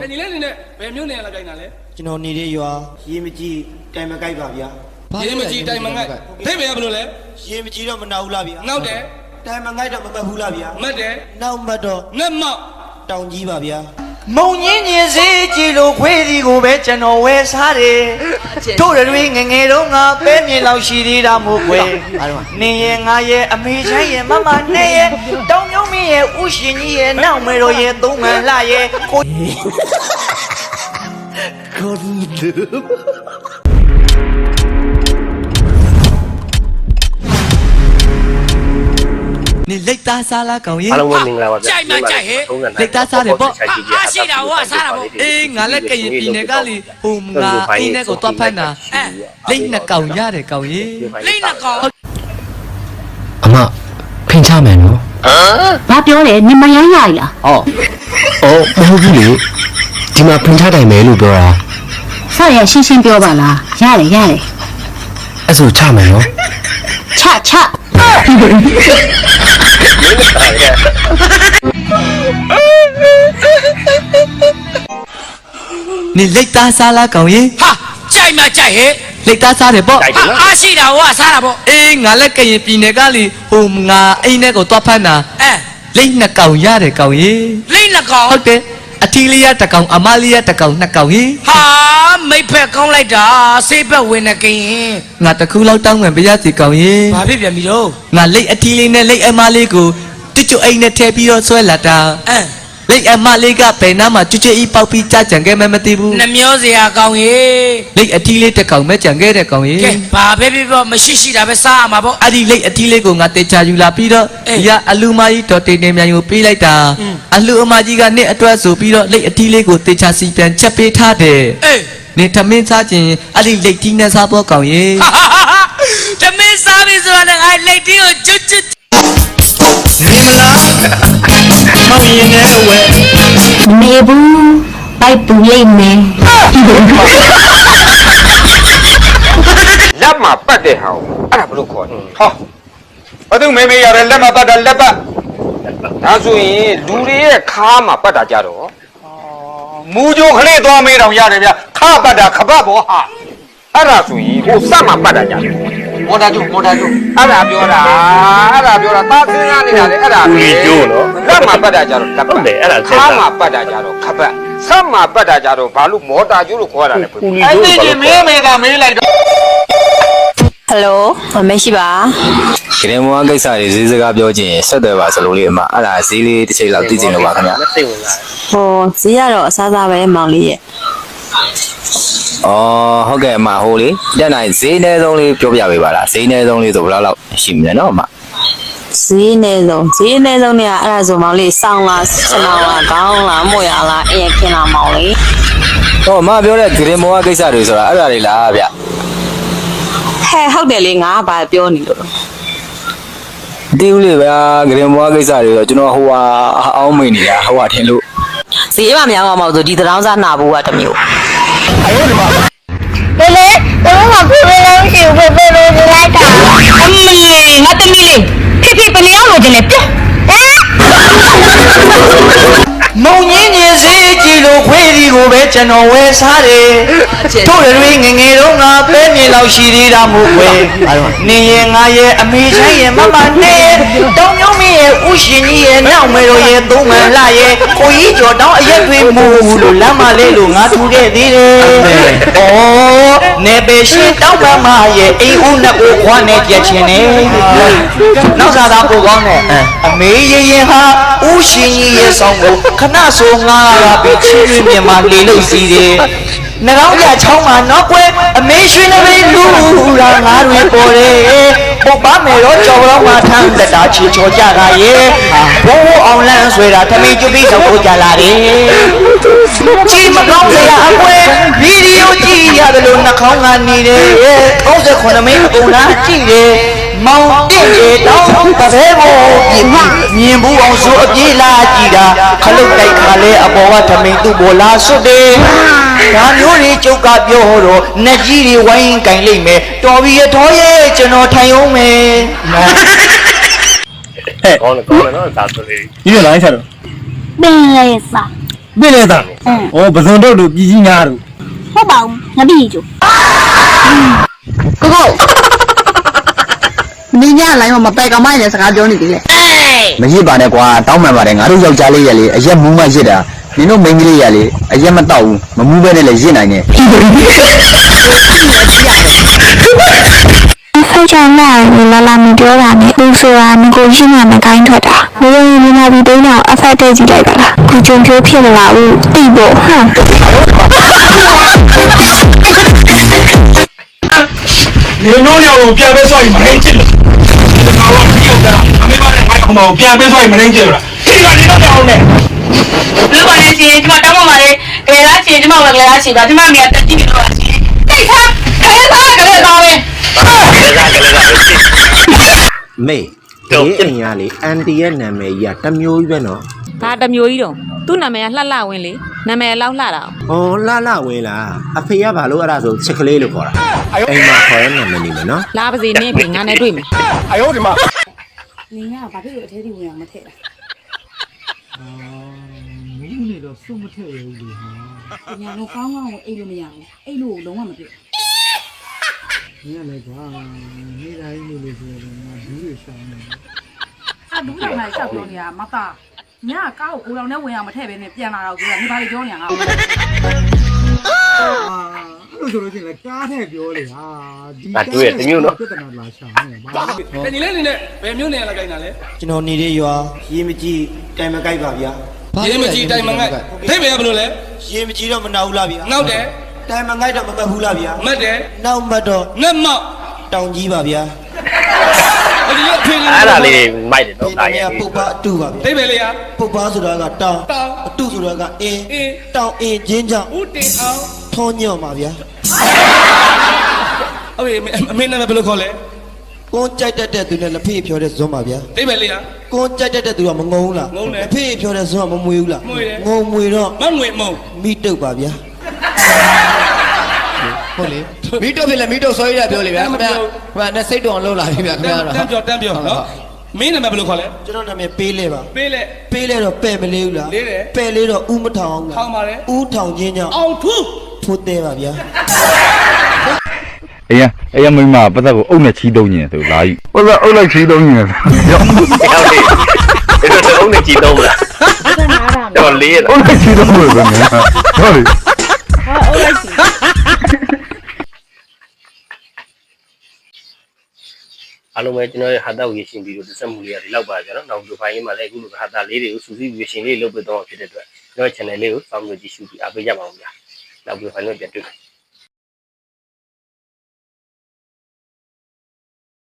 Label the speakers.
Speaker 1: ကဲညီလေးအနေနဲ့ဘယ်မျိုးနေရလာကြိုင်တာလဲ
Speaker 2: ကျွန်တော်နေတဲ့ရွာရေမကြီးတိုင်မကိုက်ပါဗျာ
Speaker 1: ရေမကြီးတိုင်မငိုက်ဒိတ်ဘယ်ကဘယ်လိုလဲ
Speaker 2: ရေမကြီးတော့မနာဘူးလားဗျာ
Speaker 1: နောက်တယ်
Speaker 2: တိုင်မကိုက်တော့မပတ်ဘူးလားဗျာ
Speaker 1: မတ်တယ်
Speaker 2: နောက်မှတ်တော့
Speaker 1: ငက်မောက်
Speaker 2: တောင်ကြီးပါဗျာ
Speaker 3: မုံညင်းညင်စေးကြည်လို့ခွေးစီကိုပဲကျွန်တော်ဝဲစားတယ်တို့တွေငငယ်တုန်းကပဲမြင်လောက်ရှိသေးတာမို့ကွယ်နင်းရဲ့ငါရဲ့အမေချိုင်းရဲ့မမနဲ့ရဲ့တောင်မြုံမင်းရဲ့ဥရှင်ကြီးရဲ့နောက်မေတော်ရဲ့သုံးမှန်လှရဲ့ကို
Speaker 4: နေလက်သားစားလားကောင်ရေ
Speaker 5: အားလုံးပဲမင်္ဂလာပါဗျာ
Speaker 6: ကြိုက်မှကြိုက်ဟဲ့
Speaker 4: လက်သားစားတယ်ပေါ့
Speaker 6: အာရှိတာဟောစားတာပေါ့
Speaker 4: အေးငါလက်ကရင်ပြည်နယ်ကလေဟိုငါအင်းနဲ့ကိုတွားဖက်တာ
Speaker 6: အဲ
Speaker 4: လိမ့်နှစ်ကောင်ရတယ်ကောင်ရေ
Speaker 6: လိမ့်နှကောင်
Speaker 5: အမဖင်ချမယ်နော်
Speaker 7: ဘာပြောလဲနင်မယမ်းရည်လား
Speaker 5: အော်အော်မဟုတ်ဘူးလေဒီမှာဖင်ချတိုင်မယ်လို့ပြောတာ
Speaker 7: ဆောက်ရရှင်းရှင်းပြောပါလားရတယ်ရတယ်
Speaker 5: အဲ့ဆိုချမယ်နော်
Speaker 7: ချချ
Speaker 4: နေလက်သားစားလားကောင်ရေ
Speaker 6: ဟာကြိုက်မှကြိုက်ဟဲ့
Speaker 4: လက်သားစားတယ်ပေါ့
Speaker 6: ဟာအာရှိတာဟောစားတာပေါ့
Speaker 4: အေးငါလက်ကရင်ပြည်နယ်ကလေဟိုငါအင်းနဲ့ကိုတွားဖက်တာ
Speaker 6: အဲ
Speaker 4: လိမ့်နှစ်ကောင်ရတယ်ကောင်ရေ
Speaker 6: လိမ့်နှကောင်
Speaker 4: ဟုတ်တယ်အထီးလေးရတစ်ကောင်အမလေးရတစ်ကောင်နှစ်ကောင်ရေ
Speaker 6: ဟာ မိတ်ဖက်ကောင်းလိုက်တာဆေးဘက်ဝင်နေကရင်
Speaker 4: ငါတစ်ခုလောက်တောင်းဝင်ပြရစီကောင်ရေ
Speaker 6: ဘာဖြစ်ပြန်ပြီတော့
Speaker 4: ငါလိတ်အထီးလေးနဲ့လိတ်အမလေးကိုတွတ်ကျွတ်အိမ်နဲ့ထည့်ပြီးတော့ဆွဲလာတာ
Speaker 6: အဲ
Speaker 4: လိတ်အမလေးကဘယ်နားမှာကျွတ်ကျွတ်ဤပေါက်ပြီးကြကြံခဲ့မှမသိဘူး
Speaker 6: နှမျောစရာကောင်းရေ
Speaker 4: လိတ်အထီးလေးတစ်ကောင်ပဲကြံခဲ့တဲ့ကောင်ရေ
Speaker 6: ကဲဘာပဲဖြစ်ဖြစ်မရှိရှိတာပဲစားရမှာပေါ့
Speaker 4: အဲ့ဒီလိတ်အထီးလေးကိုငါတေချာယူလာပြီးတော့
Speaker 6: အေး
Speaker 4: ဒီကအလူမကြီးတော်တင်တင်မြန်ကိုပေးလိုက်တာ
Speaker 6: อืม
Speaker 4: အလူအမကြီးကနှစ်အတွက်ဆိုပြီးတော့လိတ်အထီးလေးကိုတေချာစီပြန်ချက်ပေးထားတယ်
Speaker 6: အေး
Speaker 4: နေထမင်းစားခြင်းအဲ့ဒီလိတ်တီးနဲ့စားဖို့ကောင်ရေ
Speaker 6: ဟာဟာဟာတမင်းစားပြီဆိုတာနဲ့ငါလက်တီးကိုကျွတ်ကျွတ်
Speaker 3: နေမလားမောင်ရင်နဲ့ဝဲ
Speaker 7: မနေဘူးပိုက်ပူလိမ့်မယ်
Speaker 8: လက်မှာပတ်တဲ့ဟာကိုအဲ့ဒါဘယ်လိုခေါ်လဲဟောဘာသူမေမေရတဲ့လက်မှာပတ်တာလက်ပတ်ဒါဆိုရင်လူတွေရဲ့ခါမှာပတ်တာကြတော့ မူကြိုကလေးသွားမေးတောင်ရတယ်ဗျခါပတ်တာခပတ်ဘောဟာအဲ့ဒါဆိုရင်ဟိုစက်မှာပတ်တာကြတယ်မော်တာကျုံမော်တာကျုံအဲ့ဒါပြောတာအဲ့ဒါပြောတာသားစင်းရနေတာလေအဲ့ဒါပဲလက်မှာပတ်တာကြတော့လက်ပတ်ခါမှာပတ်တာကြတော့ခပတ်ဆက်မှာပတ်တာကြတော့ဘာလို့မော်တာကျုံလို့ခေါ်ရတာလဲအဲ့ဒီကြီးမေးမေးကမေးလိုက်တော့
Speaker 9: ဟယ်လိုမရှိပါ
Speaker 10: ကရင်မွားကိစ္စတွေဈေးစကားပြောခြင်းဆက်သွယ်ပါစလို့လေးအမအဲ့ဒါဈေးလေးတစ်ချိန်လောက်သိချင်လို့ပါခင်ဗျာ
Speaker 5: စိတ်ဝင်စား
Speaker 9: ဟိုဈေးကတော့အစားစားပဲမောင်လေးရဲ့
Speaker 10: ။အော်ဟုတ်ကဲ့အမဟိုလေတက်နိုင်ဈေးအနည်းဆုံးလေးပြောပြပေးပါလားဈေးအနည်းဆုံးလေးဆိုဘယ်လောက်လောက်ရှိမလဲနော်အမ
Speaker 9: ဈေးနေဆုံးဈေးနေဆုံးเนี่ยအဲ့ဒါဆိုမောင်လေးစောင်းလားစနောင်းလားခေါင်းလားမွေရလားအရင်ခင်းလားမောင်လေး
Speaker 10: ။ဟောအမပြောတဲ့ကရင်မွားကိစ္စတွေဆိုတာအဲ့ဒါတွေလားဗျ
Speaker 9: ဟဲ့ဟုတ်တယ်လေငါကဘာပြောနေလို့။
Speaker 10: တီးဦးလေးဗျာကရင်မွားကိစ္စတွေတော့ကျွန်တော်ဟိုဟာအောင်းမိနေတာဟိုဟာထင်လို့
Speaker 9: ဈေးမများအောင်မဟုတ်ဆိုဒီသတောင်းစားနာဘူးကတစ်မျိုး
Speaker 7: လေလေတော့မဖေးဖေးလုံးရှိဘူးဖေးဖေးလို့လိုက်တာအမလေးငါတမီးလေးဖေးဖေးဘယ်နေအောင်လို့ကျလဲပြောဟ
Speaker 3: ကိုပဲကျွန်တော်ဝဲစားတယ်တို့တွေငငယ်တုန်းကပဲမြင်လောက်ရှိသေးတာမို့ကွယ်နင်းရဲ့ငါရဲ့အမေချိုင်းရဲ့မမနဲ့ရဲ့တောင် မြုံမင်းရဲ့ဥရှင်ကြီးရဲ့နောက်မေတော်ရဲ့သုံးမှန်လှရဲ့ကိုကြီးကျော်တောင်းအရက်တွေမူလို့လမ်းမလေးလို့ငါထူခဲ့သေးတယ်။အော်နေပေရှင်တောင်းပန်းမရဲ့အိမ်ဦးနဲ့ကိုခွားနဲ့ကြက်ချင်းနဲ့နောက်စားသားကိုကောင်းနဲ့အမေရင်ရင်ဟာဥရှင်ကြီးရဲ့ဆောင်ကိုခဏဆိုငါလာပြီးချင်းရင်းမြမှာလေလို့စီတယ်။နှကောင်းပြချောင်းမှာတော့ကွယ်အမေရွှေနဘေးလူရာငါတွေပေါ်တယ် ပေါ်ပါမယ်တော့ကြော်တော့မှထမ်းသက်တာချီချောကြတာရဲ့ဘိုးအောင်လန်းဆွဲတာသမီးကျွပြီးတော့ကိုကြလာတယ်ကြည်မကောင်းစရာအကွယ်ဗီဒီယိုကြည့်ရတယ်လို့နှကောင်းကနေတယ်39မိနစ်အကုန်လားကြည့်တယ်မောင်တင့်ရေတောင်းတပည့်ဘောပြင်မြင်ဘူးအောင်ဆိုအပြေးလာကြည့်တာခလုတ်တိုက်ခါလဲအပေါ်ကသမင်သူ့ဘောလာဆွတ်တယ် ဒါမျိုးတွေကျုပ်ကပြောတော့နှက်ကြီးတွေဝိုင်းကင်လိုက်မယ်တော်ပြီရတော်ရဲ့ကျွန်တော်ထိုင်အောင်မယ်
Speaker 5: ကောင်းတယ်ကောင်းတယ်နော်ဒါဆိုလေ
Speaker 3: ဒီလိုလိုက်စားတော့
Speaker 7: ပင်လေးစာ
Speaker 11: ပြည့်တဲ့သားဩပဇွန်တို့တို့ပြည်ကြီးများတို့
Speaker 7: ဟုတ်ပါဘူးငါပြီးကြိုကိုကိုဒီညလိုင်းမပဲကမိုင်းနဲ့စကားပြောနေသေးတယ်
Speaker 12: မရစ်ပါနဲ့ကွာတောင်းမှန်ပါတယ်ငါတို့ယောက်ျားလေးရလေအရက်မူးမရစ်တာ နင်တို့မိန်းကလေးရလေအရက်မတောက်ဘူးမမူးပဲနဲ့လည်းရစ်နိုင်တယ်
Speaker 7: ဆောက်ချင်လာရင်လာလာမပြောတာနဲ့လူဆိုတာငကိုရှိမှမကိုင်းထွက်တာဘယ်လိုမြန်မာပြည်တိုင်းတော့အဖက်တဲ့ကြည့်လိုက်ပါလားကိုကြုံပြဖြစ်မလာဘူးတိဖို့ဟမ်
Speaker 11: ဒီနိုးရောက်ကိုပြန်ပေးဆိုရင်မရင်းချစ်လို့ဒီကောင်ကပြီးတော့အမေမနဲ့ငါကောင်မကိုပြန်ပေးဆိုရင်မရင်းချစ်လို့ဒီကနေတော့တောင်းနေ
Speaker 13: လူပါလေရှင်ဒီမှာတောင်းပါပါလေကလေးလားရှင်ဒီမှာကလေးလားရှင်ပါဒီမှာမြတ်တက်ကြည့်လို့ပါရှင်တိတ်ခါခဲသားကလေးသားပဲ
Speaker 2: မေဒီအိမ်ကလေအန်တီရဲ့နာမည်ကြီးကတစ်မျိုးကြီးပဲနော်
Speaker 14: ဒါတစ်မျိုးကြီးတော့သူ့နာမည်ကလှလှဝင်းလေနာမည်လောက်လှတာ။
Speaker 2: အော်လှလှဝင်းလားအဖေကဘာလို့အဲ့ဒါဆိုချစ်ကလေးလို့ခေါ်တာ။အိမ်မှာခေါ်ရနာမည်နေမယ်နော်
Speaker 14: လာပါစေနေပြီငါနဲ့တွေ့မယ်
Speaker 11: အယောဒီမှာ
Speaker 7: နင်ကဘာဖြစ်လို့အထဲထိဝင် အောင်မထည့်တာ
Speaker 11: မင်းနေတော့စုံမထည့်ရဘူးလေဟာ။
Speaker 7: ညာတော့ကောင်းကောင်းကိုအိတ်လို့မရဘူး။အိတ်လို့လုံးဝမပြည့်
Speaker 11: မင်းလည်းကွာနေတိုင်းနေလို့ဆိုတော့ငါဒူးတွေရှောင်းနေ။
Speaker 7: အာဘူးတိုင်းမှာရှောက်ပြောနေတာမသား။ညာကားကိုကိုတော်နဲ့ဝင်အောင်မထည့်ဘဲနဲ့ပြန်လာတော့ကိုကနေပါလေပြောနေတာငါ့ကို
Speaker 11: အာ အဲ့လိုဆိုလို့ရှိရင်လည်းကားထဲပြောလေဟာဒီပြဿနာလာရှောင်းနေပါ
Speaker 1: တညီလေးနေနဲ့ဘယ်မျိုးနေရလိုက်တာလဲ
Speaker 2: ကျွန်တော်နေတဲ့ရွာရေမကြီးတိုင်မကိုက်ပါဗျာ
Speaker 1: ရေမကြီးတိုင်မငိုက်ဒိဗေကဘယ်လိုလဲ
Speaker 2: ရေမကြီးတော့မနာဘူးလားဗျာ
Speaker 1: နောက်တယ်
Speaker 2: တိုင်မကိုက်တော့မမှတ်ဘူးလားဗျာ
Speaker 1: မတ်တယ်
Speaker 2: နောက်မှတ်တော့
Speaker 1: ငက်မောက်
Speaker 2: တောင်ကြီးပါဗျာ
Speaker 1: ဟိုဒီအဖေလေး
Speaker 15: အဲ့ဒါလေးမိုက်တယ်
Speaker 2: ဒီ
Speaker 15: နော်
Speaker 2: နာ
Speaker 15: ဒါ
Speaker 2: မည်
Speaker 15: ရဲ့
Speaker 2: ကပုပ္ပအတူပါဗျာ
Speaker 1: ဒိဗေလေးဟာ
Speaker 2: ပုပ္ပဆိုတာကတောင်
Speaker 1: တောင်
Speaker 2: အတူဆိုတာကအင်း
Speaker 1: အင်း
Speaker 2: တောင်အင်းချင်းကြောင့်
Speaker 1: ဦးတင်အောင်
Speaker 2: ထောညော့ပါဗျာ
Speaker 1: အမေအမေနာမည်ဘယ်လိုခေါ်လဲ
Speaker 2: ကိုကြိုက်တတ်တဲ့သူနဲ့လက်ဖေးဖြောတဲ့ဇွန်းပါဗျာ
Speaker 1: ဒိဗေလေးဟာ
Speaker 2: ကိုကြိုက်တတ်တဲ့သူကမငုံဘူးလား
Speaker 1: ငုံတယ်
Speaker 2: လက်ဖေးဖြောတဲ့ဇွန်းကမမွေဘူးလား
Speaker 1: မွေတယ်
Speaker 2: ငုံမွေတော့
Speaker 1: မငွေမုံ
Speaker 2: မိတုတ်ပါဗျာ
Speaker 12: ဟုတ်လေမီးတုတ်ဖြစ်လဲမီးတုတ်ဆွဲရပြောလေဗျာခင်ဗျာခင်ဗျာနဲ့စိတ်တော်လုံးလာပြီဗျာခင်
Speaker 1: တ
Speaker 12: ဗျာ
Speaker 1: န်းတန်းပြောတန်းပြောနော်မင်းနာမည်ဘယ်လိုခေါ်လဲ
Speaker 2: ကျွန်တော်နာမည်ပေးလဲပါ
Speaker 1: ပေးလက်
Speaker 2: ပေးလဲတော့ပဲ့မလေးဘူးလား
Speaker 1: လေးတယ်
Speaker 2: ပဲ့လေးတော့ဥမထောင်ဘူးလား
Speaker 1: ထောင်ပါတယ်
Speaker 2: ဥထောင်ချင်းကြောင့်
Speaker 1: အောင်ထူး
Speaker 2: ထိုးသေးပါဗျာ
Speaker 16: အေးရအေးရမိမပတ်သက်ကိုအုပ်နဲ့ချီးတုံးညင်ဆိုလာယူပတ်သက်အုပ်လိုက်ချီးတုံးညင်ရော
Speaker 15: ဟုတ်တယ်ဒီတော့တုံးနေကြည့်တော့မလားတော့လေးရ
Speaker 16: အုပ်လိုက်ချီးတုံးလို့ဆိုနေဟုတ်လေ
Speaker 15: အားလုံးပဲကျွန်တော်ရဲ့ဟာတာကိုရရှင်ပြီးတော့တစ်ဆက်မှုလေးရတယ်လောက်ပါကြနော်နောက်ဒီဖိုင်လေးမှာလည်းအခုလိုဟာတာလေးတွေကိုစူးစီးပြီးရှင်လေးလုပ်ပေးတော့ဖြစ်တဲ့အတွက်ကျွန်တော် channel လေးကိုစောင့်မျှော်ကြည့်ရှုပြီးအားပေးကြပါဦးဗျာ na kunafanywa jadili